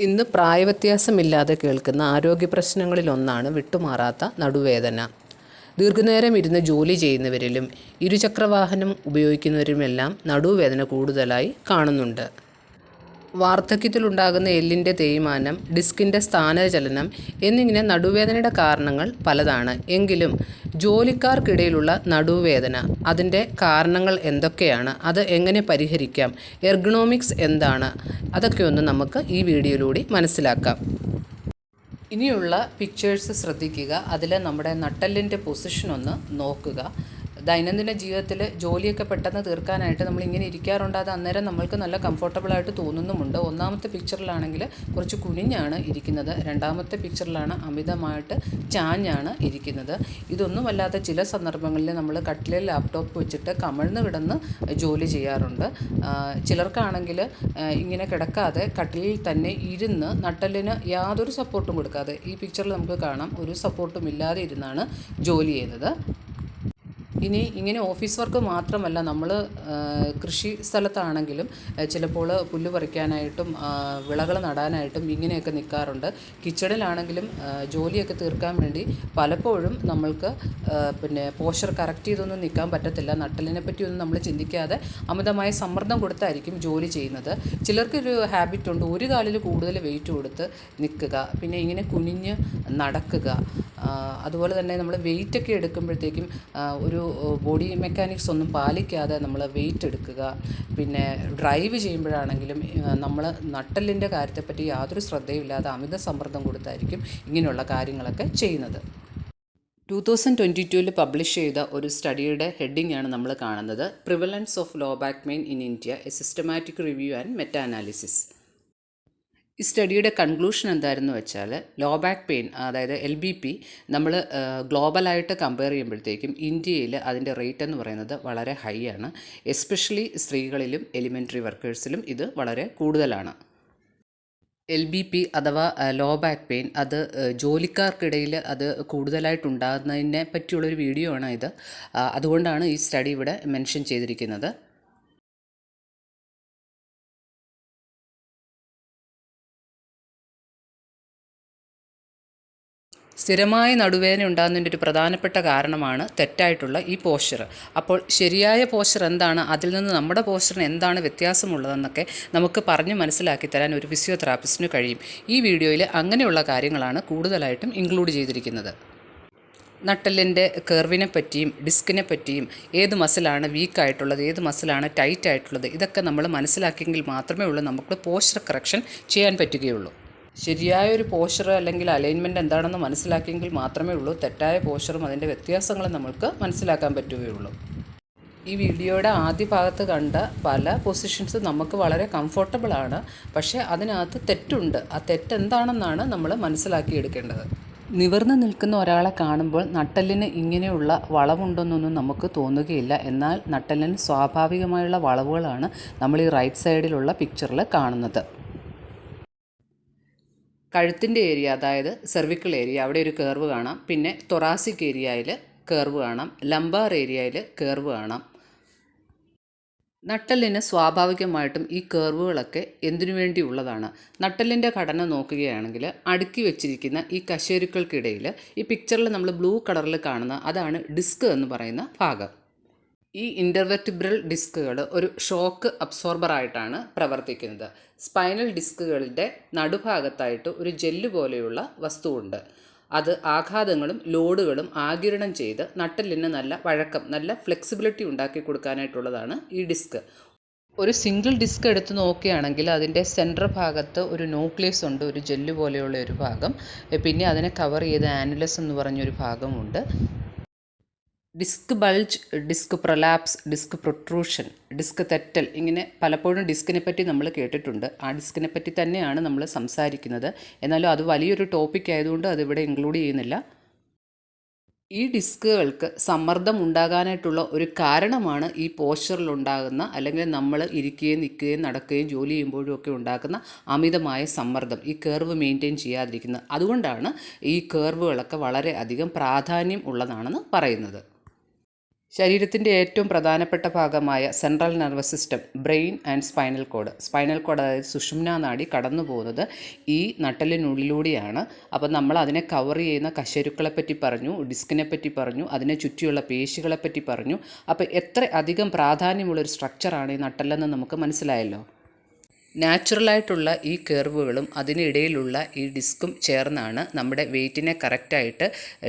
ഇന്ന് പ്രായവ്യത്യാസമില്ലാതെ കേൾക്കുന്ന ആരോഗ്യ പ്രശ്നങ്ങളിലൊന്നാണ് വിട്ടുമാറാത്ത നടുവേദന. ദീർഘനേരം ഇരുന്ന് ജോലി ചെയ്യുന്നവരിലും ഇരുചക്രവാഹനം ഉപയോഗിക്കുന്നവരിലുമെല്ലാം നടുവേദന കൂടുതലായി കാണുന്നുണ്ട്. വാർദ്ധക്യത്തിലുണ്ടാകുന്ന എല്ലിന്റെ തേയ്മാനം ഡിസ്കിന്റെ സ്ഥാനചലനം എന്നിങ്ങനെ നടുവേദനയുടെ കാരണങ്ങൾ പലതാണ്. എങ്കിലും ജോലിക്കാർക്കിടയിലുള്ള നടുവേദന അതിന്റെ കാരണങ്ങൾ എന്തൊക്കെയാണ് അത് എങ്ങനെ പരിഹരിക്കാം എർഗണോമിക്സ് എന്താണ് അതൊക്കെ ഒന്ന് നമുക്ക് ഈ വീഡിയോയിലൂടെ മനസ്സിലാക്കാം. ഇനിയുള്ള പിക്ചേഴ്സ് ശ്രദ്ധിക്കുക അതിൽ നമ്മുടെ നട്ടലിന്റെ പൊസിഷൻ ഒന്ന് നോക്കുക. ദൈനംദിന ജീവിതത്തിൽ ജോലിയൊക്കെ പെട്ടെന്ന് തീർക്കാനായിട്ട് നമ്മൾ ഇങ്ങനെ ഇരിക്കാറുണ്ട്. അത് അന്നേരം നമ്മൾക്ക് നല്ല കംഫർട്ടബിളായിട്ട് തോന്നുന്നുമുണ്ട്. ഒന്നാമത്തെ പിക്ചറിലാണെങ്കിൽ കുറച്ച് കുനിഞ്ഞാണ് ഇരിക്കുന്നത്. രണ്ടാമത്തെ പിക്ചറിലാണ് അമിതമായിട്ട് ചാഞ്ഞാണ് ഇരിക്കുന്നത്. ഇതൊന്നുമല്ലാത്ത ചില സന്ദർഭങ്ങളിൽ നമ്മൾ കട്ടിലെ ലാപ്ടോപ്പ് വെച്ചിട്ട് കമഴ്ന്ന് കിടന്ന് ജോലി ചെയ്യാറുണ്ട്. ചിലർക്കാണെങ്കിൽ ഇങ്ങനെ കിടക്കാതെ കട്ടിലിൽ തന്നെ ഇരുന്ന് നട്ടലിന് യാതൊരു സപ്പോർട്ടും കൊടുക്കാതെ ഈ പിക്ചറിൽ നമുക്ക് കാണാം. ഒരു സപ്പോർട്ടും ഇല്ലാതെ ഇരുന്നാണ് ജോലി ചെയ്യുന്നത് ഇനി ഇങ്ങനെ ഓഫീസ് വർക്ക് മാത്രമല്ല നമ്മൾ കൃഷി സ്ഥലത്താണെങ്കിലും ചിലപ്പോൾ പുല്ല് പറിക്കാനായിട്ടും വിളകൾ നടാനായിട്ടും ഇങ്ങനെയൊക്കെ നിൽക്കാറുണ്ട് കിച്ചണിലാണെങ്കിലും ജോലിയൊക്കെ തീർക്കാൻ വേണ്ടി പലപ്പോഴും നമ്മൾക്ക് പിന്നെ പോഷർ കറക്റ്റ് ചെയ്തൊന്നും നിൽക്കാൻ പറ്റത്തില്ല. നട്ടലിനെ പറ്റിയൊന്നും നമ്മൾ ചിന്തിക്കാതെ അമിതമായ സമ്മർദ്ദം കൊടുത്തായിരിക്കും ജോലി ചെയ്യുന്നത്. ചിലർക്കൊരു ഹാബിറ്റ് ഉണ്ട് ഒരു കാലിൽ കൂടുതൽ വെയിറ്റ് കൊടുത്ത് നിൽക്കുക പിന്നെ ഇങ്ങനെ കുനിഞ്ഞ് നടക്കുക. അതുപോലെ തന്നെ നമ്മൾ വെയിറ്റൊക്കെ എടുക്കുമ്പോഴത്തേക്കും ഒരു ബോഡി മെക്കാനിക്സ് ഒന്നും പാലിക്കാതെ നമ്മൾ വെയിറ്റ് എടുക്കുക പിന്നെ ഡ്രൈവ് ചെയ്യുമ്പോഴാണെങ്കിലും നമ്മൾ നട്ടലിന്റെ കാര്യത്തെപ്പറ്റി യാതൊരു ശ്രദ്ധയുമില്ലാതെ അമിത സമ്മർദ്ദം കൊടുത്തായിരിക്കും ഇങ്ങനെയുള്ള കാര്യങ്ങളൊക്കെ ചെയ്യുന്നത്. ടു തൗസൻഡ് ട്വന്റി ടുവിൽ പബ്ലിഷ് ചെയ്ത ഒരു സ്റ്റഡിയുടെ ഹെഡിംഗ് ആണ് നമ്മൾ കാണുന്നത്. Prevalence of low back pain in India a systematic review and meta analysis ഈ സ്റ്റഡിയുടെ കൺക്ലൂഷൻ എന്തായിരുന്നു വെച്ചാൽ ലോ ബാക്ക് പെയിൻ അതായത് എൽ ബി പി നമ്മൾ ഗ്ലോബലായിട്ട് കമ്പയർ ചെയ്യുമ്പോഴത്തേക്കും ഇന്ത്യയിൽ അതിന്റെ റേറ്റ് എന്ന് പറയുന്നത് വളരെ ഹൈ ആണ്. എസ്പെഷ്യലി സ്ത്രീകളിലും എലിമെന്ററി വർക്കേഴ്സിലും ഇത് വളരെ കൂടുതലാണ്. എൽ ബി പി അഥവാ ലോ ബാക്ക് പെയിൻ അത് ജോലിക്കാർക്കിടയിൽ അത് കൂടുതലായിട്ടുണ്ടാകുന്നതിനെ പറ്റിയുള്ളൊരു വീഡിയോ ആണ് ഇത് അതുകൊണ്ടാണ് ഈ സ്റ്റഡി ഇവിടെ മെൻഷൻ ചെയ്തിരിക്കുന്നത്. സ്ഥിരമായ നടുവേദന ഉണ്ടാകുന്നതിന്റെ ഒരു പ്രധാനപ്പെട്ട കാരണമാണ് തെറ്റായിട്ടുള്ള ഈ പോസ്ചർ അപ്പോൾ ശരിയായ പോസ്ചർ എന്താണ്? അതിൽ നിന്ന് നമ്മുടെ പോസ്ചറിന് എന്താണ് വ്യത്യാസമുള്ളതെന്നൊക്കെ നമുക്ക് പറഞ്ഞ് മനസ്സിലാക്കി തരാൻ ഒരു ഫിസിയോതെറാപ്പിസ്റ്റിന് കഴിയും. ഈ വീഡിയോയിൽ അങ്ങനെയുള്ള കാര്യങ്ങളാണ് കൂടുതലായിട്ടും ഇൻക്ലൂഡ് ചെയ്തിരിക്കുന്നത്. നട്ടലിന്റെ കർവിനെ പറ്റിയും ഡിസ്കിനെ പറ്റിയും ഏത് മസിലാണ് വീക്കായിട്ടുള്ളത് ഏത് മസിലാണ് ടൈറ്റ് ആയിട്ടുള്ളത് ഇതൊക്കെ നമ്മൾ മനസ്സിലാക്കിയെങ്കിൽ മാത്രമേ ഉള്ളൂ നമുക്ക് പോസ്റ്റർ കറക്ഷൻ ചെയ്യാൻ പറ്റുകയുള്ളൂ. ശരിയായ ഒരു അല്ലെങ്കിൽ അലൈൻമെന്റ് എന്താണെന്ന് മനസ്സിലാക്കിയെങ്കിൽ മാത്രമേ ഉള്ളൂ. തെറ്റായ പോസ്ചറും അതിന്റെ വ്യത്യാസങ്ങളും നമ്മൾക്ക് മനസ്സിലാക്കാൻ പറ്റുകയുള്ളൂ. ഈ വീഡിയോയുടെ ആദ്യ ഭാഗത്ത് കണ്ട പല പൊസിഷൻസ് നമുക്ക് വളരെ കംഫർട്ടബിൾ ആണ്. പക്ഷേ അതിനകത്ത് തെറ്റുണ്ട്. ആ തെറ്റെന്താണെന്നാണ് നമ്മൾ മനസ്സിലാക്കിയെടുക്കേണ്ടത്. നിവർന്നു നിൽക്കുന്ന ഒരാളെ കാണുമ്പോൾ നട്ടലിന് ഇങ്ങനെയുള്ള വളവുണ്ടെന്നൊന്നും നമുക്ക് തോന്നുകയില്ല. എന്നാൽ നട്ടലിന് സ്വാഭാവികമായുള്ള വളവുകളാണ് നമ്മൾ ഈ റൈറ്റ് സൈഡിലുള്ള പിക്ചറിൽ കാണുന്നത്. കഴുത്തിന്റെ ഏരിയ അതായത് സെർവിക്കൽ ഏരിയ അവിടെ ഒരു കേർവ് കാണാം. പിന്നെ തൊറാസിക് ഏരിയയിൽ കേർവ് കാണാം. ലംബാർ ഏരിയയിൽ കേർവ് കാണാം. നട്ടലിന് സ്വാഭാവികമായിട്ടും ഈ കേർവുകളൊക്കെ എന്തിനു വേണ്ടിയുള്ളതാണ് നട്ടലിന്റെ ഘടന നോക്കുകയാണെങ്കിൽ അടുക്കി വെച്ചിരിക്കുന്ന ഈ കശേരുക്കൾക്കിടയിൽ ഈ പിക്ചറിൽ നമ്മൾ ബ്ലൂ കളറിൽ കാണുന്ന അതാണ് ഡിസ്ക് എന്ന് പറയുന്ന ഭാഗം. ഈ ഇന്റർവെർട്ടിബ്രൽ ഡിസ്കുകൾ ഒരു ഷോക്ക് അബ്സോർബറായിട്ടാണ് പ്രവർത്തിക്കുന്നത്. സ്പൈനൽ ഡിസ്കുകളുടെ നടുഭാഗത്തായിട്ട് ഒരു ജെല്ല് പോലെയുള്ള വസ്തുവുണ്ട്. അത് ആഘാതങ്ങളും ലോഡുകളും ആകിരണം ചെയ്ത് നട്ടലിന് നല്ല വഴക്കം നല്ല ഫ്ലെക്സിബിലിറ്റി ഉണ്ടാക്കി കൊടുക്കാനായിട്ടുള്ളതാണ് ഈ ഡിസ്ക് ഒരു സിംഗിൾ ഡിസ്ക് എടുത്ത് നോക്കുകയാണെങ്കിൽ അതിന്റെ സെന്റർ ഭാഗത്ത് ഒരു ന്യൂക്ലിയസ് ഉണ്ട് ഒരു ജെല്ല് പോലെയുള്ള ഒരു ഭാഗം. പിന്നെ അതിനെ കവർ ചെയ്ത ആനുലസ് എന്ന് പറഞ്ഞൊരു ഭാഗമുണ്ട്. Disc bulge disc prolapse disc protrusion disc തെറ്റൽ ഇങ്ങനെ പലപ്പോഴും ഡിസ്കിനെ പറ്റി നമ്മൾ കേട്ടിട്ടുണ്ട്. ആ ഡിസ്കിനെ പറ്റി തന്നെയാണ് നമ്മൾ സംസാരിക്കുന്നത്. എന്നാലും അത് വലിയൊരു ടോപ്പിക് ആയതുകൊണ്ട് അതിവിടെ ഇൻക്ലൂഡ് ചെയ്യുന്നില്ല. ഈ ഡിസ്കുകൾക്ക് സമ്മർദ്ദം ഉണ്ടാകാനായിട്ടുള്ള ഒരു കാരണമാണ് ഈ പോസ്ചറിലുണ്ടാകുന്ന അല്ലെങ്കിൽ നമ്മൾ ഇരിക്കുകയും നിൽക്കുകയും നടക്കുകയും ജോലി ചെയ്യുമ്പോഴും ഒക്കെ ഉണ്ടാക്കുന്ന അമിതമായ സമ്മർദ്ദം ഈ കർവ് മെയിന്റെയിൻ ചെയ്യാതിരിക്കുന്നത്. അതുകൊണ്ടാണ് ഈ കേർവുകളൊക്കെ വളരെ അധികം പ്രാധാന്യം ഉള്ളതാണെന്ന് പറയുന്നത്. ശരീരത്തിന്റെ ഏറ്റവും പ്രധാനപ്പെട്ട ഭാഗമായ central nervous system brain and spinal cord spinal cord അതായത് സുഷുമ്ന നാടി കടന്നു പോകുന്നത് ഈ നട്ടലിനുള്ളിലൂടെയാണ് അപ്പോൾ നമ്മൾ അതിനെ കവർ ചെയ്യുന്ന കശരുക്കളെ പറ്റി പറഞ്ഞു ഡിസ്കിനെ പറ്റി പറഞ്ഞു അതിനെ ചുറ്റിയുള്ള പേശികളെ പറ്റി പറഞ്ഞു. അപ്പോൾ എത്ര അധികം പ്രാധാന്യമുള്ളൊരു സ്ട്രക്ചറാണ് ഈ നട്ടലെന്ന് നമുക്ക് മനസ്സിലായല്ലോ? നാച്ചുറലായിട്ടുള്ള ഈ കർവുകളും അതിനിടയിലുള്ള ഈ ഡിസ്കും ചേർന്നാണ് നമ്മുടെ വെയിറ്റിനെ കറക്റ്റായിട്ട്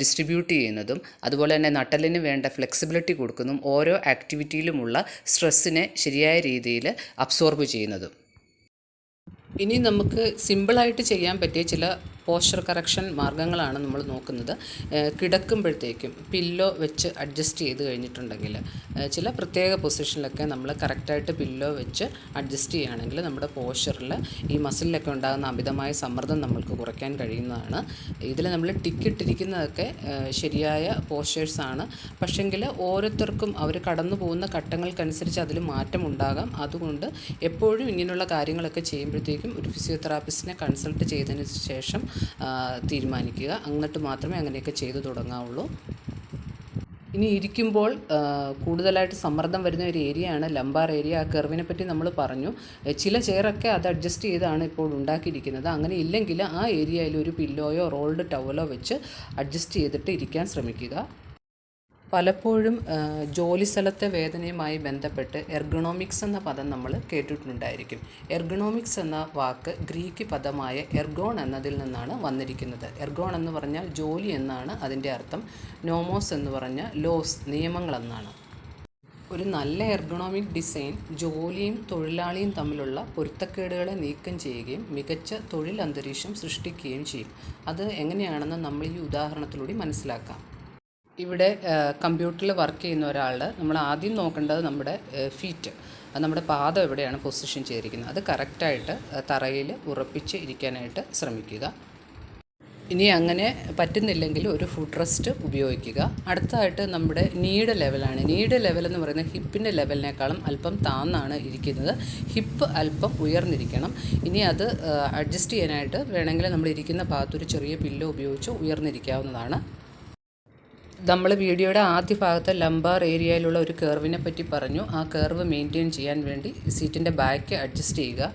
ഡിസ്ട്രിബ്യൂട്ട് ചെയ്യുന്നതും അതുപോലെ തന്നെ നട്ടലിന് വേണ്ട ഫ്ലെക്സിബിലിറ്റി കൊടുക്കുന്നതും ഓരോ ആക്ടിവിറ്റിയിലുമുള്ള സ്ട്രെസ്സിനെ ശരിയായ രീതിയിൽ അബ്സോർബ് ചെയ്യുന്നതും. ഇനി നമുക്ക് സിമ്പിളായിട്ട് ചെയ്യാൻ പറ്റിയ ചില പോസ്ചർ കറക്ഷൻ മാർഗങ്ങളാണ് നമ്മൾ നോക്കുന്നത്. കിടക്കുമ്പോഴത്തേക്കും പില്ലോ വെച്ച് അഡ്ജസ്റ്റ് ചെയ്ത് കഴിഞ്ഞിട്ടുണ്ടെങ്കിൽ ചില പ്രത്യേക പൊസിഷനിലൊക്കെ നമ്മൾ കറക്റ്റായിട്ട് പില്ലോ വെച്ച് അഡ്ജസ്റ്റ് ചെയ്യുകയാണെങ്കിൽ നമ്മുടെ പോസ്ചറിൽ ഈ മസിലിലൊക്കെ ഉണ്ടാകുന്ന അമിതമായ സമ്മർദ്ദം നമ്മൾക്ക് കുറയ്ക്കാൻ കഴിയുന്നതാണ്. ഇതിൽ നമ്മൾ ടിക്കിട്ടിരിക്കുന്നതൊക്കെ ശരിയായ പോസ്ചേഴ്സാണ് പക്ഷെങ്കിൽ ഓരോരുത്തർക്കും അവർ കടന്നു പോകുന്ന ഘട്ടങ്ങൾക്കനുസരിച്ച് അതിൽ മാറ്റം ഉണ്ടാകാം. അതുകൊണ്ട് എപ്പോഴും ഇങ്ങനെയുള്ള കാര്യങ്ങളൊക്കെ ചെയ്യുമ്പോഴത്തേക്കും ഒരു ഫിസിയോതെറാപ്പിസ്റ്റിനെ കൺസൾട്ട് ചെയ്തതിന് ശേഷം തീരുമാനിക്കുക. എന്നിട്ട് മാത്രമേ അങ്ങനെയൊക്കെ ചെയ്തു തുടങ്ങാവുള്ളൂ. ഇനി ഇരിക്കുമ്പോൾ കൂടുതലായിട്ട് സമ്മർദ്ദം വരുന്ന ഒരു ഏരിയയാണ് ലംബാർ ഏരിയ. ആ കർവിനെ പറ്റി നമ്മൾ പറഞ്ഞു. ചില ചെയറൊക്കെ അത് അഡ്ജസ്റ്റ് ചെയ്താണ് ഇപ്പോൾ ഉണ്ടാക്കിയിരിക്കുന്നത്. അങ്ങനെ ഇല്ലെങ്കിൽ ആ ഏരിയയിൽ ഒരു പില്ലോയോ റോൾഡ് ടവലോ വെച്ച് അഡ്ജസ്റ്റ് ചെയ്തിട്ട് ഇരിക്കാൻ ശ്രമിക്കുക. പലപ്പോഴും ജോലി സ്ഥലത്തെ വേദനയുമായി ബന്ധപ്പെട്ട് എർഗണോമിക്സ് എന്ന പദം നമ്മൾ കേട്ടിട്ടുണ്ടായിരിക്കും. എർഗണോമിക്സ് എന്ന വാക്ക് ഗ്രീക്ക് പദമായ എർഗോൺ എന്നതിൽ നിന്നാണ് വന്നിരിക്കുന്നത്. എർഗോൺ എന്ന് പറഞ്ഞാൽ ജോലി എന്നാണ് അതിന്റെ അർത്ഥം. നോമോസ് എന്ന് പറഞ്ഞാൽ ലോസ് നിയമങ്ങളെന്നാണ് ഒരു നല്ല എർഗണോമിക് ഡിസൈൻ ജോലിയും തൊഴിലാളിയും തമ്മിലുള്ള പൊരുത്തക്കേടുകളെ നീക്കം ചെയ്യുകയും മികച്ച തൊഴിൽ അന്തരീക്ഷം സൃഷ്ടിക്കുകയും ചെയ്യും. അത് എങ്ങനെയാണെന്ന് നമ്മൾ ഈ ഉദാഹരണത്തിലൂടെ മനസ്സിലാക്കാം. ഇവിടെ കമ്പ്യൂട്ടറിൽ വർക്ക് ചെയ്യുന്ന ഒരാൾ നമ്മൾ ആദ്യം നോക്കേണ്ടത് നമ്മുടെ ഫീറ്റ് അത് നമ്മുടെ പാദം എവിടെയാണ് പൊസിഷൻ ചെയ്തിരിക്കുന്നത്. അത് കറക്റ്റായിട്ട് തറയിൽ ഉറപ്പിച്ച് ഇരിക്കാനായിട്ട് ശ്രമിക്കുക. ഇനി അങ്ങനെ പറ്റുന്നില്ലെങ്കിൽ ഒരു ഫുഡ് റെസ്റ്റ് ഉപയോഗിക്കുക. അടുത്തതായിട്ട് നമ്മുടെ നീഡ് ലെവലാണ് നീഡ് ലെവൽ എന്ന് പറയുന്നത് ഹിപ്പിന്റെ ലെവലിനേക്കാളും അല്പം താന്നാണ് ഇരിക്കുന്നത്. ഹിപ്പ് അല്പം ഉയർന്നിരിക്കണം. ഇനി അത് അഡ്ജസ്റ്റ് ചെയ്യാനായിട്ട് വേണമെങ്കിൽ നമ്മൾ ഇരിക്കുന്ന ഭാഗത്തൊരു ചെറിയ പില്ലോ ഉപയോഗിച്ച് ഉയർന്നിരിക്കാവുന്നതാണ്. നമ്മൾ വീഡിയോയുടെ ആദ്യ ഭാഗത്ത് ലംബാർ ഏരിയയിലുള്ള ഒരു കർവിനെ പറ്റി പറഞ്ഞു. ആ കർവ് മെയിന്റെയിൻ ചെയ്യാൻ വേണ്ടി സീറ്റിന്റെ ബാക്ക് അഡ്ജസ്റ്റ് ചെയ്യുക.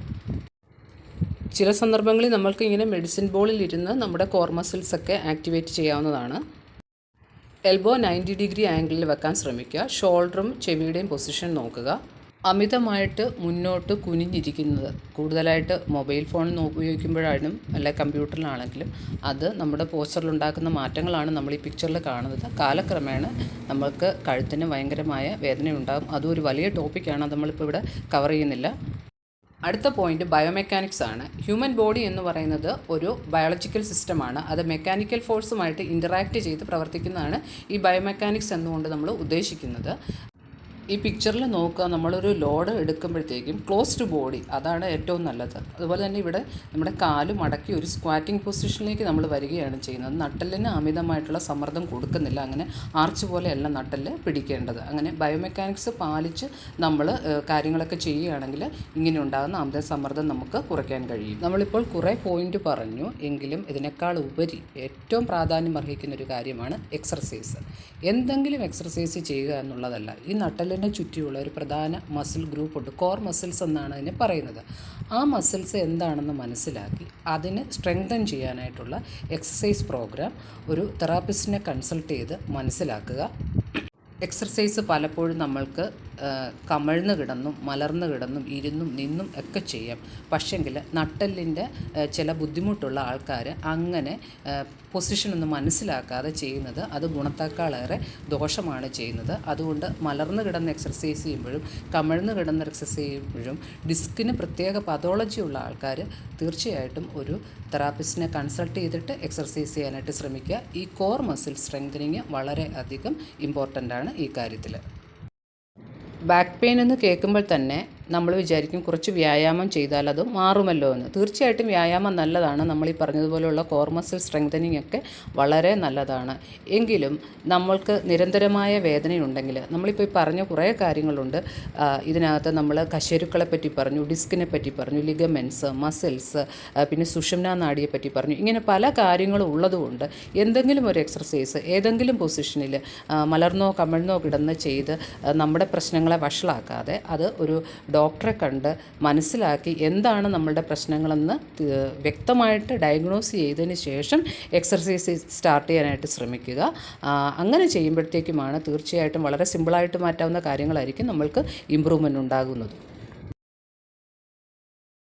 ചില സന്ദർഭങ്ങളിൽ നമ്മൾക്ക് ഇങ്ങനെ മെഡിസിൻ ബോളിൽ ഇരുന്ന് നമ്മുടെ കോർ മസിൽസൊക്കെ ആക്ടിവേറ്റ് ചെയ്യാവുന്നതാണ്. എൽബോ നയന്റി ഡിഗ്രി ആംഗിളിൽ വെക്കാൻ ശ്രമിക്കുക. ഷോൾഡറും ചെവിയുടെയും പൊസിഷൻ നോക്കുക. അമിതമായിട്ട് മുന്നോട്ട് കുനിഞ്ഞിരിക്കുന്നത്. കൂടുതലായിട്ട് മൊബൈൽ ഫോൺ നോ- അല്ലെ കമ്പ്യൂട്ടറിലാണെങ്കിലും അത് നമ്മുടെ പോസ്റ്ററിൽ ഉണ്ടാക്കുന്ന മാറ്റങ്ങളാണ് നമ്മൾ ഈ പിക്ചറിൽ കാണുന്നത്. കാലക്രമേണ നമ്മൾക്ക് കഴുത്തിന് ഭയങ്കരമായ വേദനയുണ്ടാകും അതും ഒരു വലിയ ടോപ്പിക്കാണ് നമ്മളിപ്പോൾ ഇവിടെ കവർ ചെയ്യുന്നില്ല. അടുത്ത പോയിന്റ് ബയോമെക്കാനിക്സ് ആണ്. ഹ്യൂമൻ ബോഡി എന്ന് പറയുന്നത് ഒരു ബയോളജിക്കൽ സിസ്റ്റമാണ് അത് മെക്കാനിക്കൽ ഫോഴ്സുമായിട്ട് ഇന്ററാക്ട് ചെയ്ത് പ്രവർത്തിക്കുന്നതാണ് ഈ ബയോമെക്കാനിക്സ് എന്നുകൊണ്ട് നമ്മൾ ഉദ്ദേശിക്കുന്നത്. ഈ പിക്ചറിൽ നോക്കുക നമ്മളൊരു ലോഡ് എടുക്കുമ്പോഴത്തേക്കും ക്ലോസ്ഡ് ബോഡി അതാണ് ഏറ്റവും നല്ലത്. അതുപോലെ തന്നെ ഇവിടെ നമ്മുടെ കാൽ മടക്കി ഒരു സ്ക്വാറ്റിംഗ് പൊസിഷനിലേക്ക് നമ്മൾ വരികയാണ് ചെയ്യുന്നത്. നട്ടലിന് അമിതമായിട്ടുള്ള സമ്മർദ്ദം കൊടുക്കുന്നില്ല. അങ്ങനെ ആർച്ച് പോലെയല്ല നട്ടൽ പിടിക്കേണ്ടത്. അങ്ങനെ ബയോമെക്കാനിക്സ് പാലിച്ച് നമ്മൾ കാര്യങ്ങളൊക്കെ ചെയ്യുകയാണെങ്കിൽ ഇങ്ങനെ ഉണ്ടാകുന്ന അമിത സമ്മർദ്ദം നമുക്ക് കുറയ്ക്കാൻ കഴിയും. നമ്മളിപ്പോൾ കുറേ പോയിന്റ് പറഞ്ഞു. എങ്കിലും ഇതിനേക്കാൾ ഉപരി ഏറ്റവും പ്രാധാന്യം അർഹിക്കുന്ന ഒരു കാര്യമാണ് എക്സർസൈസ് എന്തെങ്കിലും എക്സർസൈസ് ചെയ്യുക എന്നുള്ളതല്ല. ഈ നട്ടലിനെ ചുറ്റിയുള്ള ഒരു പ്രധാന മസിൽ ഗ്രൂപ്പുണ്ട് കോർ മസിൽസ് എന്നാണ് അതിനെ പറയുന്നത്. ആ മസിൽസ് എന്താണെന്ന് മനസ്സിലാക്കി അതിനെ സ്ട്രെങ്തൻ ചെയ്യാനായിട്ടുള്ള എക്സസൈസ് പ്രോഗ്രാം ഒരു തെറാപ്പിസ്റ്റിനെ കൺസൾട്ട് ചെയ്ത് മനസ്സിലാക്കുക. എക്സർസൈസ് പലപ്പോഴും നമ്മൾക്ക് കമഴ്ന്ന് കിടന്നും മലർന്ന് കിടന്നും ഇരുന്നും നിന്നും ഒക്കെ ചെയ്യാം. പക്ഷെങ്കിൽ നട്ടെല്ലിന്റെ ആ, ചില ബുദ്ധിമുട്ടുള്ള ആൾക്കാർ അങ്ങനെ പൊസിഷനൊന്നും മനസ്സിലാക്കാതെ ചെയ്യുന്നത് അത് ഗുണത്തേക്കാളേറെ ദോഷമാണ് ചെയ്യുന്നത്. അതുകൊണ്ട് മലർന്ന് കിടന്ന് എക്സർസൈസ് ചെയ്യുമ്പോഴും കമഴ്ന്ന് കിടന്ന് എക്സർസൈസ് ചെയ്യുമ്പോഴും ഡിസ്കിന് പ്രത്യേക പതോളജി ഉള്ള ആൾക്കാർ തീർച്ചയായിട്ടും ഒരു തെറാപ്പിസ്റ്റിനെ കൺസൾട്ട് ചെയ്തിട്ട് എക്സർസൈസ് ചെയ്യാനായിട്ട് ശ്രമിക്കുക. ഈ കോർ മസിൽ സ്ട്രെങ്തനിങ് വളരെ അധികം ഇമ്പോർട്ടന്റ് ആണ്. ഈ കാര്യത്തിൽ ബാക്ക് പെയിൻ എന്ന് കേൾക്കുമ്പോൾ തന്നെ നമ്മൾ വിചാരിക്കും കുറച്ച് വ്യായാമം ചെയ്താൽ അത് മാറുമല്ലോ എന്ന്. തീർച്ചയായിട്ടും വ്യായാമം നല്ലതാണ്. നമ്മൾ ഈ പറഞ്ഞതുപോലെയുള്ള കോർ മസിൽ സ്ട്രെങ്തനിങ് ഒക്കെ വളരെ നല്ലതാണ്. എങ്കിലും നമ്മൾക്ക് നിരന്തരമായ വേദനയുണ്ടെങ്കിൽ നമ്മളിപ്പോൾ ഈ പറഞ്ഞ കുറേ കാര്യങ്ങളുണ്ട്. ഇതിനകത്ത് നമ്മൾ കശേരുക്കളെ പറ്റി പറഞ്ഞു ഡിസ്കിനെ പറ്റി പറഞ്ഞു ലിഗമെൻസ് മസിൽസ് പിന്നെ സുഷുമ്ന നാടിയെ പറ്റി പറഞ്ഞു. ഇങ്ങനെ പല കാര്യങ്ങളും ഉള്ളതുകൊണ്ട് എന്തെങ്കിലും ഒരു എക്സർസൈസ് ഏതെങ്കിലും പൊസിഷനിൽ മലർന്നോ കമിഴ്ന്നോ കിടന്ന് ചെയ്ത് നമ്മുടെ പ്രശ്നങ്ങളെ വഷളാക്കാതെ അത് ഒരു ഡോക്ടറെ കണ്ട് മനസ്സിലാക്കി എന്താണ് നമ്മളുടെ പ്രശ്നങ്ങളെന്ന് വ്യക്തമായിട്ട് ഡയഗ്നോസ് ചെയ്തതിന് ശേഷം എക്സർസൈസ് സ്റ്റാർട്ട് ചെയ്യാനായിട്ട് ശ്രമിക്കുക. അങ്ങനെ ചെയ്യുമ്പോഴത്തേക്കുമാണ് തീർച്ചയായിട്ടും വളരെ സിമ്പിളായിട്ട് മാറ്റാവുന്ന കാര്യങ്ങളായിരിക്കും നമ്മൾക്ക് ഇമ്പ്രൂവ്മെന്റ് ഉണ്ടാകുന്നത്.